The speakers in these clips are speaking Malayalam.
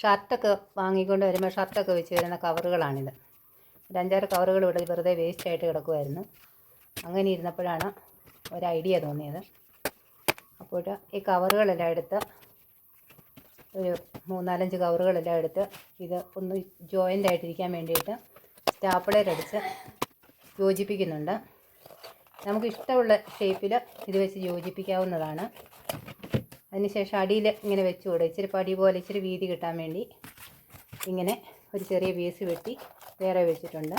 ഷർട്ടൊക്കെ വാങ്ങിക്കൊണ്ട് വരുമ്പോൾ ഷർട്ടൊക്കെ വെച്ച് വരുന്ന കവറുകളാണിത്. ഒരു അഞ്ചാറ് കവറുകൾ ഇവിടെ വെറുതെ വേസ്റ്റ് ആയിട്ട് കിടക്കുമായിരുന്നു അങ്ങനെ ഇരുന്നപ്പോഴാണ് ഒരു ഐഡിയ തോന്നിയത്. അപ്പോൾ ഈ കവറുകളെല്ലാം എടുത്ത് ഒരു മൂന്നാലഞ്ച് കവറുകളെല്ലാം എടുത്ത് ഇത് ഒന്ന് ജോയിന്റ് ആയിട്ടിരിക്കാൻ വേണ്ടിയിട്ട് സ്റ്റാപ്പിളർ അടിച്ച് യോജിപ്പിക്കുന്നുണ്ട്. നമുക്ക് ഇഷ്ടമുള്ള ഷേപ്പിൽ ഇത് വെച്ച് യോജിപ്പിക്കാവുന്നതാണ്. അതിനുശേഷം അടിയിൽ ഇങ്ങനെ വെച്ച് കൊടുക്കുക ഇച്ചിരി പടി പോലെ ഇച്ചിരി വീതി കിട്ടാൻ വേണ്ടി ഇങ്ങനെ ഒരു ചെറിയ പീസ് വെട്ടി വേറെ വെച്ചിട്ടുണ്ട്.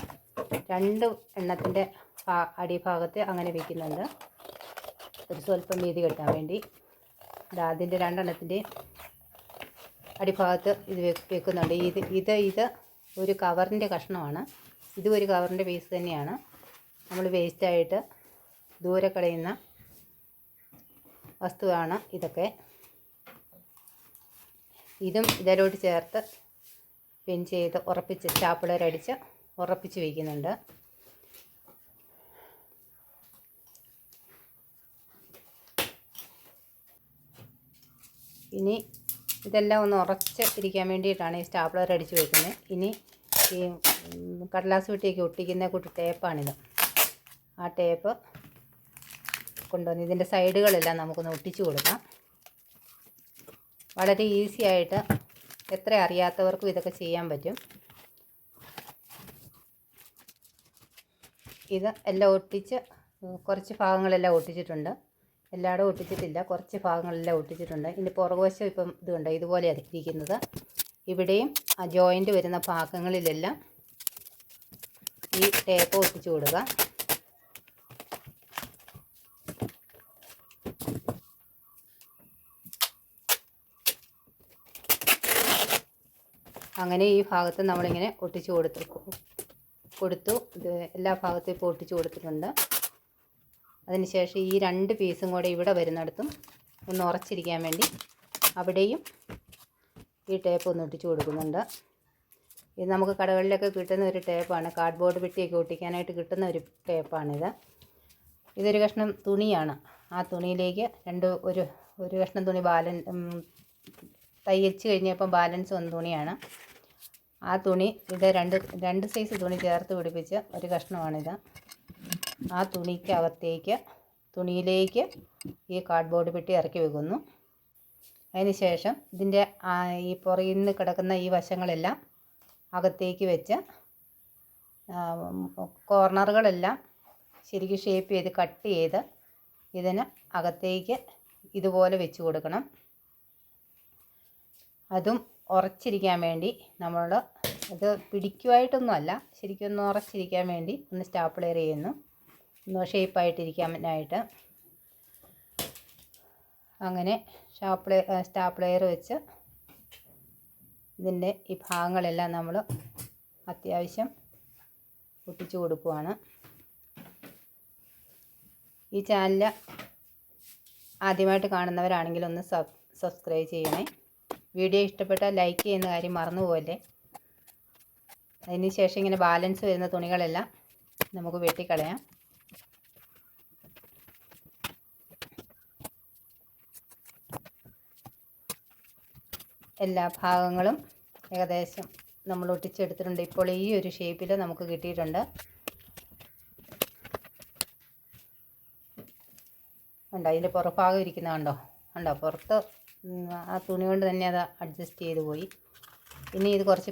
രണ്ട് എണ്ണത്തിന്റെ അടിഭാഗത്ത് അങ്ങനെ വെക്കുന്നുണ്ട്. ഒരു സ്വല്പം വീതി കിട്ടാൻ വേണ്ടി. അതിന്റെ രണ്ടെണ്ണത്തിന്റെ അടിഭാഗത്ത് ഇത് വെക്കുന്നുണ്ട്. ഇത് ഇത് ഇത് ഒരു കവറിന്റെ കഷ്ണമാണ്. ഇതും ഒരു കവറിന്റെ പീസ് തന്നെയാണ്. നമ്മൾ വേസ്റ്റായിട്ട് ദൂരെ കളയുന്ന വസ്തുവാണ് ഇതൊക്കെ. ഇതും ഇതിലോട്ട് ചേർത്ത് പിൻ ചെയ്ത് ഉറപ്പിച്ച് ചാപ്പിളരടിച്ച് ഉറപ്പിച്ച് വയ്ക്കുന്നുണ്ട് ഇനി ഇതെല്ലാം ഒന്ന് ഉറച്ച് ഇരിക്കാൻ വേണ്ടിയിട്ടാണ് ഈ സ്റ്റാപ്ലർ അടിച്ച് വെക്കുന്നത്. ഇനി ഈ കടലാസ് വെട്ടിയൊക്കെ ഒട്ടിക്കുന്ന കൂട്ടി ടേപ്പാണിത്. ആ ടേപ്പ് കൊണ്ടുവന്ന് ഇതിന്റെ സൈഡുകളെല്ലാം നമുക്കൊന്ന് ഒട്ടിച്ചു കൊടുക്കാം. വളരെ ഈസി ആയിട്ട് എത്ര അറിയാത്തവർക്കും ഇതൊക്കെ ചെയ്യാൻ പറ്റും. ഇത് എല്ലാം ഒട്ടിച്ച് കുറച്ച് ഭാഗങ്ങളെല്ലാം ഒട്ടിച്ചിട്ടുണ്ട്. എല്ലായിടും ഒട്ടിച്ചിട്ടില്ല കുറച്ച് ഭാഗങ്ങളെല്ലാം ഒട്ടിച്ചിട്ടുണ്ട്. ഇതിന്റെ പുറകുവശം ഇപ്പം ഇതുണ്ട് ഇതുപോലെ ഇരിക്കുന്നത്. ഇവിടെയും ആ ജോയിന്റ് വരുന്ന ഭാഗങ്ങളിലെല്ലാം ഈ ടേപ്പ് ഒട്ടിച്ചു കൊടുക്കുക. അങ്ങനെ ഈ ഭാഗത്ത് നമ്മളിങ്ങനെ ഒട്ടിച്ചു കൊടുത്തു കൊടുത്തു. ഇത് എല്ലാ ഭാഗത്തും ഇപ്പോൾ ഒട്ടിച്ചു കൊടുത്തിട്ടുണ്ട്. അതിനുശേഷം ഈ രണ്ട് പീസും കൂടെ ഇവിടെ വരുന്നിടത്തും ഒന്ന് ഉറച്ചിരിക്കാൻ വേണ്ടി അവിടെയും ഈ ടേപ്പ് ഒന്ന് ഒട്ടിച്ചു കൊടുക്കുന്നുണ്ട്. ഇത് നമുക്ക് കടകളിലൊക്കെ കിട്ടുന്ന ഒരു ടേപ്പാണ്. കാർഡ്ബോർഡ് പെട്ടിയൊക്കെ ഒട്ടിക്കാനായിട്ട് കിട്ടുന്ന ഒരു ടേപ്പാണിത്. ഇതൊരു കഷ്ണം തുണിയാണ്. ആ തുണിയിലേക്ക് രണ്ട് ഒരു ഒരു കഷ്ണം തുണി ബാലൻ തയ്യച്ച് കഴിഞ്ഞപ്പോൾ ബാലൻസ് വന്ന തുണിയാണ്. ആ തുണി ഇത് രണ്ട് രണ്ട് സൈസ് തുണി ചേർത്ത് പിടിപ്പിച്ച് ഒരു കഷ്ണമാണിത്. ആ തുണിക്ക് തുണിക്കകത്തേക്ക് തുണിയിലേക്ക് ഈ കാർഡ്ബോർഡ് പെട്ടി ഇറക്കി വെക്കുന്നു. അതിന് ശേഷം ഇതിന്റെ ഈ പുറകിൽ നിന്ന് കിടക്കുന്ന ഈ വശങ്ങളെല്ലാം അകത്തേക്ക് വെച്ച് കോർണറുകളെല്ലാം ശരിക്കും ഷേപ്പ് ചെയ്ത് കട്ട് ചെയ്ത് ഇതിന് അകത്തേക്ക് ഇതുപോലെ വെച്ച് കൊടുക്കണം. അതും ഉറച്ചിരിക്കാൻ വേണ്ടി നമ്മൾ ഇത് പിടിക്കുമായിട്ടൊന്നുമല്ല ശരിക്കും ഒന്ന് ഉറച്ചിരിക്കാൻ വേണ്ടി ഒന്ന് സ്റ്റാപ്പിളർ ചെയ്യുന്നു. ഒന്ന് ഷേപ്പായിട്ടിരിക്കാനായിട്ട്. അങ്ങനെ ഷാപ്പിളെ സ്റ്റാപ്ലെയർ വെച്ച് ഇതിന്റെ ഈ ഭാഗങ്ങളെല്ലാം നമ്മൾ അത്യാവശ്യം ഒട്ടിച്ചു കൊടുക്കുവാണ്. ഈ ചാനൽ ആദ്യമായിട്ട് കാണുന്നവരാണെങ്കിൽ ഒന്ന് സബ് സബ്സ്ക്രൈബ് ചെയ്യണേ. വീഡിയോ ഇഷ്ടപ്പെട്ടാൽ ലൈക്ക് ചെയ്യുന്ന കാര്യം മറന്നുപോകല്ലേ? അതിന് ശേഷം ഇങ്ങനെ ബാലൻസ് വരുന്ന തുണികളെല്ലാം നമുക്ക് വെട്ടിക്കളയാം. എല്ലാ ഭാഗങ്ങളും ഏകദേശം നമ്മൾ ഒട്ടിച്ചെടുത്തിട്ടുണ്ട്. ഇപ്പോൾ ഈ ഒരു ഷേപ്പിൽ നമുക്ക് കിട്ടിയിട്ടുണ്ട്. ഉണ്ടോ അതിന്റെ പുറഭാഗം ഇരിക്കുന്ന കണ്ടോ? ഉണ്ടോ പുറത്ത് ആ തുണി കൊണ്ട് തന്നെ അത് അഡ്ജസ്റ്റ് ചെയ്ത് പോയി. പിന്നെ ഇത് കുറച്ച്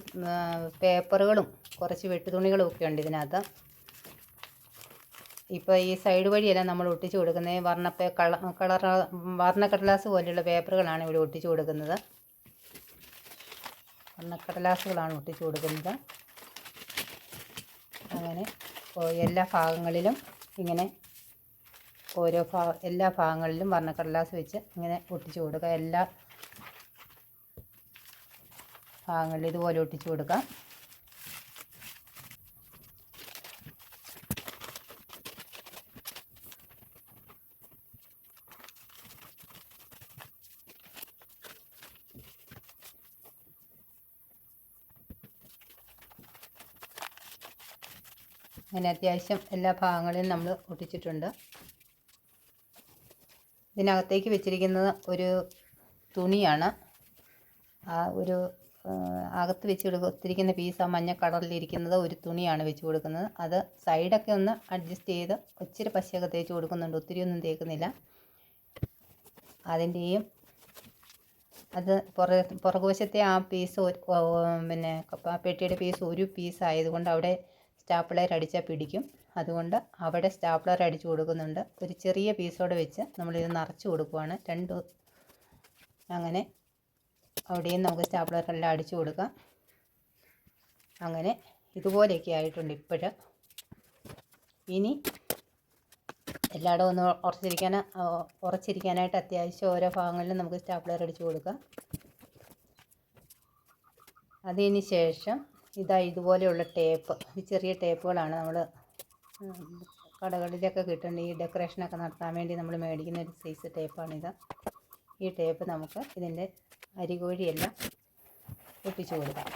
പേപ്പറുകളും കുറച്ച് വെട്ടുതുണികളും ഒക്കെ ഉണ്ട് ഇതിനകത്ത്. ഇപ്പോൾ ഈ സൈഡ് വഴിയെല്ലാം നമ്മൾ ഒട്ടിച്ച് കൊടുക്കുന്നത് വർണ പേ കള കളർ വർണക്കടലാസ് പോലെയുള്ള പേപ്പറുകളാണ് ഇവിടെ ഒട്ടിച്ച് കൊടുക്കുന്നത്. വർണക്കടലാസുകളാണ് ഒട്ടിച്ച് കൊടുക്കുന്നത്. അങ്ങനെ എല്ലാ ഭാഗങ്ങളിലും ഇങ്ങനെ ഓരോ ഭാ എല്ലാ ഭാഗങ്ങളിലും വർണക്കടലാസ് വെച്ച് ഇങ്ങനെ ഒട്ടിച്ചു കൊടുക്കുക എല്ലാ ഭാഗങ്ങളിലും ഇതുപോലെ ഒട്ടിച്ചു കൊടുക്കാം. അങ്ങനെ അത്യാവശ്യം എല്ലാ ഭാഗങ്ങളിലും നമ്മൾ ഒട്ടിച്ചിട്ടുണ്ട്. ഇതിനകത്തേക്ക് വെച്ചിരിക്കുന്നത് ഒരു തുണിയാണ്. ആ ഒരു അകത്ത് വെച്ച് കൊടുത്തിരിക്കുന്ന പീസ് ആ മഞ്ഞ കളറിലിരിക്കുന്നത് ഒരു തുണിയാണ് വെച്ച് കൊടുക്കുന്നത്. അത് സൈഡൊക്കെ ഒന്ന് അഡ്ജസ്റ്റ് ചെയ്ത് ഒച്ചിരി പശയൊക്കെ തേച്ച് കൊടുക്കുന്നുണ്ട്. ഒത്തിരി ഒന്നും തേക്കുന്നില്ല. അതിന്റെയും അത് പുറ പുറകുവശത്തെ ആ പീസ് പിന്നെ പെട്ടിയുടെ പീസ് ഒരു പീസ് ആയതുകൊണ്ട് അവിടെ സ്റ്റാപ്ലർ അടിച്ചാൽ പിടിക്കും. അതുകൊണ്ട് അവിടെ സ്റ്റാപ്ലർ അടിച്ചു കൊടുക്കുന്നുണ്ട്. ഒരു ചെറിയ പീസോടെ വെച്ച് നമ്മളിത് നിറച്ച് കൊടുക്കുവാണ്. രണ്ട് അങ്ങനെ അവിടെയും നമുക്ക് സ്റ്റാപ്ലർ എല്ലാം അടിച്ചു കൊടുക്കാം. അങ്ങനെ ഇതുപോലെയൊക്കെ ആയിട്ടുണ്ട് ഇപ്പോഴ്. ഇനി എല്ലായിടവും ഒന്ന് ഉറച്ചിരിക്കാൻ ഉറച്ചിരിക്കാനായിട്ട് അത്യാവശ്യം ഓരോ ഭാഗങ്ങളിലും നമുക്ക് സ്റ്റാപ്ലർ അടിച്ചു കൊടുക്കാം. അതിന് ശേഷം ഇതാ ഇതുപോലെയുള്ള ടേപ്പ്. ഈ ചെറിയ ടേപ്പുകളാണ് നമ്മൾ കടകളിലൊക്കെ കിട്ടുന്ന ഈ ഡെക്കറേഷനൊക്കെ നടത്താൻ വേണ്ടി നമ്മൾ മേടിക്കുന്ന ഒരു സൈസ് ടേപ്പാണിത്. ഈ ടേപ്പ് നമുക്ക് ഇതിന്റെ അരികോഴിയെല്ലാം ഒട്ടിച്ചു കൊടുക്കാം.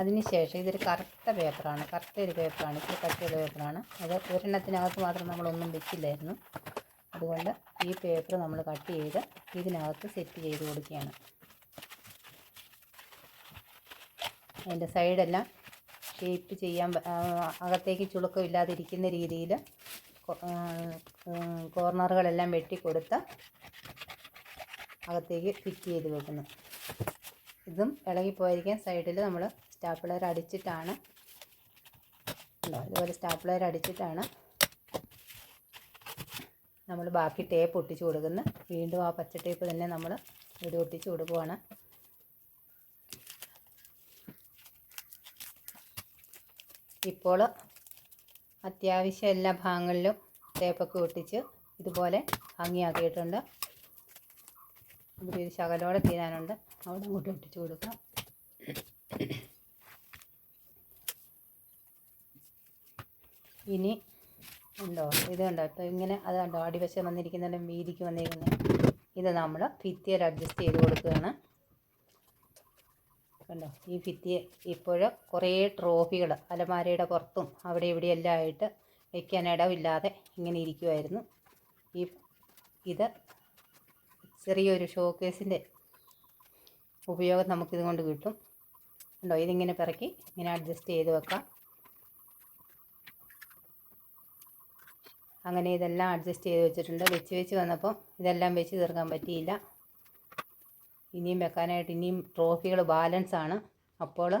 അതിന് ശേഷം ഇതൊരു കറുത്ത പേപ്പറാണ്. കറുത്ത ഒരു പേപ്പറാണ്. ഇച്ചിരി കട്ടിയുള്ള പേപ്പറാണ്. അത് ഒരെണ്ണത്തിനകത്ത് മാത്രം നമ്മളൊന്നും വെച്ചില്ലായിരുന്നു. അതുകൊണ്ട് ഈ പേപ്പർ നമ്മൾ കട്ട് ചെയ്ത് ഇതിനകത്ത് സെറ്റ് ചെയ്ത് കൊടുക്കുകയാണ്. അതിന്റെ സൈഡെല്ലാം ഷേപ്പ് ചെയ്യാൻ അകത്തേക്ക് ചുളുക്കം ഇല്ലാതിരിക്കുന്ന രീതിയിൽ കോർണറുകളെല്ലാം വെട്ടി കൊടുത്ത് അകത്തേക്ക് ഫിറ്റ് ചെയ്ത് വെക്കുന്നു. ഇതും ഇളകിപ്പോയിരിക്കാൻ സൈഡിൽ നമ്മൾ സ്റ്റാപ്ലർ അടിച്ചിട്ടാണ് ഇതുപോലെ സ്റ്റാപ്ലർ അടിച്ചിട്ടാണ് നമ്മൾ ബാക്കി ടേപ്പ് ഒട്ടിച്ചു കൊടുക്കുന്നത്. വീണ്ടും ആ പച്ച ടേപ്പ് തന്നെ നമ്മൾ ഇവിടെ ഒട്ടിച്ചു കൊടുക്കുവാണ്. ഇപ്പോൾ അത്യാവശ്യം എല്ലാ ഭാഗങ്ങളിലും തേപ്പൊക്കെ ഒട്ടിച്ച് ഇതുപോലെ ഭംഗിയാക്കിയിട്ടുണ്ട്. ഇവിടെ ഒരു ശകലോടെ തീരാനുണ്ട്. അവിടെ അങ്ങോട്ട് ഒട്ടിച്ച് കൊടുക്കാം. ഇനി ഉണ്ടോ? ഇത് ഇതുണ്ടോ ഇപ്പോൾ ഇങ്ങനെ അത് കണ്ടോ അടിവശം വന്നിരിക്കുന്നുണ്ട് വീതിക്ക് വന്നിരിക്കുന്നത് ഇത് നമ്മൾ ഭിത്തിയിൽ അഡ്ജസ്റ്റ് ചെയ്ത് കൊടുക്കുകയാണ്. കണ്ടോ? ഈ ഭിത്തി ഇപ്പോൾ കുറേ ട്രോഫികൾ അലമാരയുടെ പുറത്തും അവിടെ ഇവിടെ എല്ലാം ആയിട്ട് വയ്ക്കാൻ ഇടമില്ലാതെ ഇങ്ങനെ ഇരിക്കുമായിരുന്നു ഈ ഇത് ചെറിയൊരു ഷോക്കേസിന്റെ ഉപയോഗം നമുക്കിത് കൊണ്ട് കിട്ടും. ഉണ്ടോ ഇതിങ്ങനെ പിറക്കി ഇങ്ങനെ അഡ്ജസ്റ്റ് ചെയ്ത് വെക്കാം. അങ്ങനെ ഇതെല്ലാം അഡ്ജസ്റ്റ് ചെയ്ത് വെച്ചിട്ടുണ്ട്. വെച്ച് വെച്ച് വന്നപ്പോൾ ഇതെല്ലാം വെച്ച് തീർക്കാൻ പറ്റിയില്ല. ഇനിയും വെക്കാനായിട്ട് ഇനിയും ട്രോഫികൾ ബാലൻസ് ആണ്. അപ്പോൾ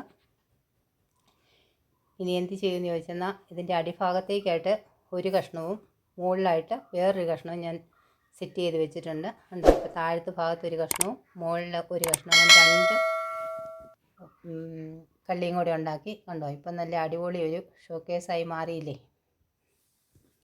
ഇനി എന്ത് ചെയ്യുമെന്ന് ചോദിച്ചെന്നാൽ ഇതിന്റെ അടിഭാഗത്തേക്കായിട്ട് ഒരു കഷ്ണവും മുകളിലായിട്ട് വേറൊരു കഷ്ണവും ഞാൻ സെറ്റ് ചെയ്ത് വെച്ചിട്ടുണ്ട്. ഉണ്ട് ഇപ്പോൾ താഴത്തെ ഭാഗത്ത് ഒരു കഷ്ണവും മുകളിൽ ഒരു കഷ്ണവും രണ്ട് കള്ളിയും കൂടി ഉണ്ടാക്കി കണ്ടോ? ഇപ്പം നല്ല അടിപൊളി ഒരു ഷോക്കേസായി മാറിയില്ലേ?